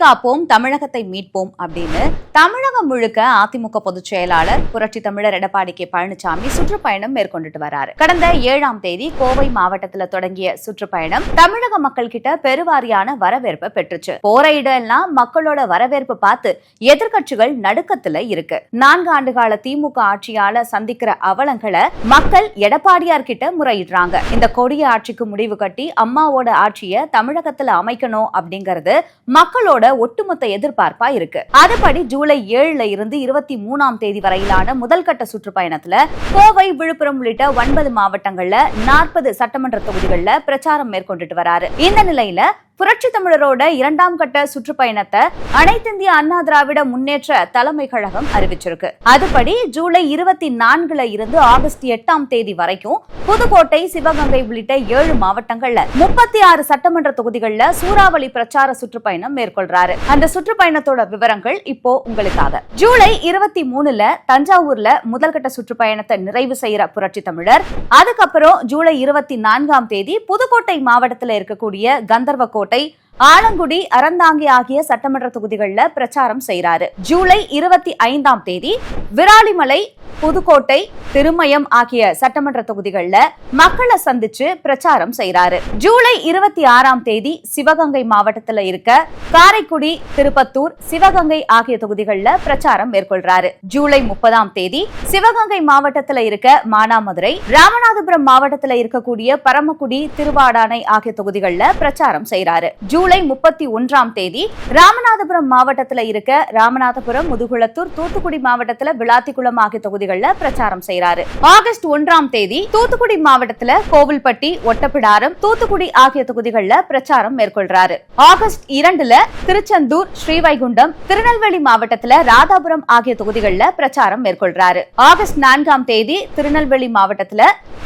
காப்போம் தமிழகத்தை மீட்போம் அப்படின்னு தமிழகம் முழுக்க அதிமுக பொதுச் செயலாளர் புரட்சி தமிழர் எடப்பாடி கே பழனிசாமி சுற்றுப்பயணம் மேற்கொண்டுட்டு வராரு. கடந்த ஏழாம் தேதி கோவை மாவட்டத்துல தொடங்கிய சுற்றுப்பயணம் தமிழக மக்கள் கிட்ட பெருவாரியான வரவேற்பை பெற்றுச்சு. போற இடம்லாம் மக்களோட வரவேற்பு பார்த்து எதிர்கட்சிகள் நடுக்கத்துல இருக்கு. நான்கு ஆண்டு கால திமுக ஆட்சியால சந்திக்கிற அவலங்களை மக்கள் எடப்பாடியார் கிட்ட முறையிடுறாங்க. இந்த கொடிய ஆட்சிக்கு முடிவு கட்டி அம்மாவோட ஆட்சியை தமிழகத்துல அமைக்கணும் அப்படிங்கறது மக்களோட ஒட்டுமொத்த எதிர்பார்ப்பா இருக்கு. அதுபடி ஜூலை ஏழுல இருந்து இருபத்தி மூணாம் தேதி வரையிலான முதல்கட்ட சுற்றுப்பயணத்துல கோவை விழுப்புரம் உள்ளிட்ட ஒன்பது மாவட்டங்கள்ல நாற்பது சட்டமன்ற தொகுதிகளில் பிரச்சாரம் மேற்கொண்டுட்டு வராரு. இந்த நிலையில புரட்சி தமிழரோட இரண்டாம் கட்ட சுற்றுப்பயணத்தை அனைத்திந்திய அண்ணா திராவிட முன்னேற்ற தலைமை கழகம் அறிவிச்சிருக்கு. அதுபடி ஜூலை இருபத்தி நான்குல இருந்து ஆகஸ்ட் எட்டாம் தேதி வரைக்கும் புதுக்கோட்டை சிவகங்கை உள்ளிட்ட ஏழு மாவட்டங்கள்ல முப்பத்தி ஆறு சட்டமன்ற தொகுதிகள்ல சூறாவளி பிரச்சார சுற்றுப்பயணம் மேற்கொள்றாரு. அந்த சுற்றுப்பயணத்தோட விவரங்கள் இப்போ உங்களுக்காக. ஜூலை இருபத்தி மூணுல தஞ்சாவூர்ல முதல்கட்ட சுற்றுப்பயணத்தை நிறைவு செய்யற புரட்சி தமிழர் அதுக்கப்புறம் ஜூலை இருபத்தி நான்காம் தேதி புதுக்கோட்டை மாவட்டத்துல இருக்கக்கூடிய கந்தர்வ கோட்டை புதுக்கோட்டை ஆலங்குடி அறந்தாங்கி ஆகிய சட்டமன்ற தொகுதிகளில் பிரச்சாரம் செய்யறாரு ஜூலை இருபத்தி ஐந்தாம் தேதி விராலிமலை புதுக்கோட்டை திருமயம் ஆகிய சட்டமன்ற தொகுதிகளில் மக்களை சந்திச்சு பிரச்சாரம் செய்யறாரு ஜூலை இருபத்தி ஆறாம் தேதி சிவகங்கை மாவட்டத்தில் இருக்க காரைக்குடி திருப்பத்தூர் சிவகங்கை ஆகிய தொகுதிகளில் பிரச்சாரம் மேற்கொள்றாரு. ஜூலை முப்பதாம் தேதி சிவகங்கை மாவட்டத்தில் இருக்க மானாமதுரை ராமநாதபுரம் மாவட்டத்தில் இருக்கக்கூடிய பரமக்குடி திருவாடானை ஆகிய தொகுதிகளில் பிரச்சாரம் செய்யறாரு ஜூலை முப்பத்தி ஒன்றாம் தேதி ராமநாதபுரம் மாவட்டத்தில் இருக்க ராமநாதபுரம் முதுகுளத்தூர் தூத்துக்குடி மாவட்டத்தில் விளாத்திக்குளம் ஆகிய தொகுதிகளில் பிரச்சாரம் செய்யறாரு ஆகஸ்ட் ஒன்றாம் தேதி தூத்துக்குடி மாவட்டத்துல கோவில்பட்டி ஒட்டப்பிடாரம் தூத்துக்குடி ஆகிய தொகுதிகளில் பிரச்சாரம் மேற்கொள்றாரு. ஆகஸ்ட் இரண்டுல திருச்செந்தூர் ஸ்ரீவைகுண்டம் திருநெல்வேலி மாவட்டத்துல ராதாபுரம் ஆகிய தொகுதிகளில் பிரச்சாரம் மேற்கொள்றாரு. ஆகஸ்ட் நான்காம் தேதி திருநெல்வேலி மாவட்டத்துல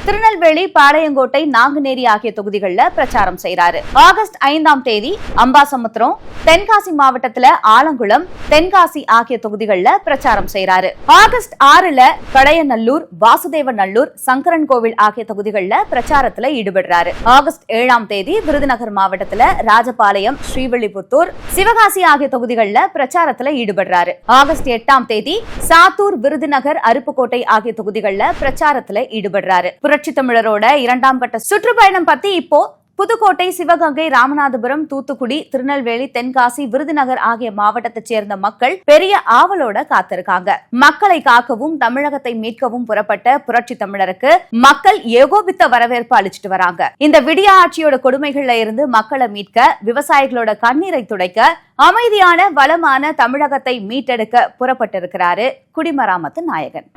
திருநெல்வேலி பாளையங்கோட்டை நாங்குநேரி ஆகிய தொகுதிகளில் பிரச்சாரம் செய்யறாரு ஆகஸ்ட் ஐந்தாம் தேதி அம்பாசமுத்திரம் தென்காசி மாவட்டத்துல ஆலங்குளம் தென்காசி ஆகிய தொகுதிகளில் பிரச்சாரம் செய்யறாரு ஆகஸ்ட் ஆறுல கடையநல்லூர் வாசுதேவ நல்லூர் சங்கரன் கோவில் ஆகிய தொகுதிகளில் பிரச்சாரத்துல ஈடுபடுறாரு. ஆகஸ்ட் ஏழாம் தேதி விருதுநகர் மாவட்டத்துல ராஜபாளையம் ஸ்ரீவில்லிபுத்தூர் சிவகாசி ஆகிய தொகுதிகளில் பிரச்சாரத்துல ஈடுபடுறாரு. ஆகஸ்ட் எட்டாம் தேதி சாத்தூர் விருதுநகர் அருப்புக்கோட்டை ஆகிய தொகுதிகளில் பிரச்சாரத்துல ஈடுபடுறாரு. புரட்சி தமிழரோட இரண்டாம் கட்ட சுற்றுப்பயணம் பத்தி இப்போ புதுக்கோட்டை சிவகங்கை ராமநாதபுரம் தூத்துக்குடி திருநெல்வேலி தென்காசி விருதுநகர் ஆகிய மாவட்டத்தைச் சேர்ந்த மக்கள் பெரிய ஆவலோட காத்திருக்காங்க. மக்களை காக்கவும் தமிழகத்தை மீட்கவும் புறப்பட்ட புரட்சி தமிழருக்கு மக்கள் ஏகோபித்த வரவேற்பு அளிச்சிட்டு வராங்க. இந்த விடிய ஆட்சியோட கொடுமைகள்ல இருந்து மக்களை மீட்க விவசாயிகளோட கண்ணீரை துடைக்க அமைதியான வளமான தமிழகத்தை மீட்டெடுக்க புறப்பட்டிருக்கிறாரு குடிமராமத்து நாயகன்.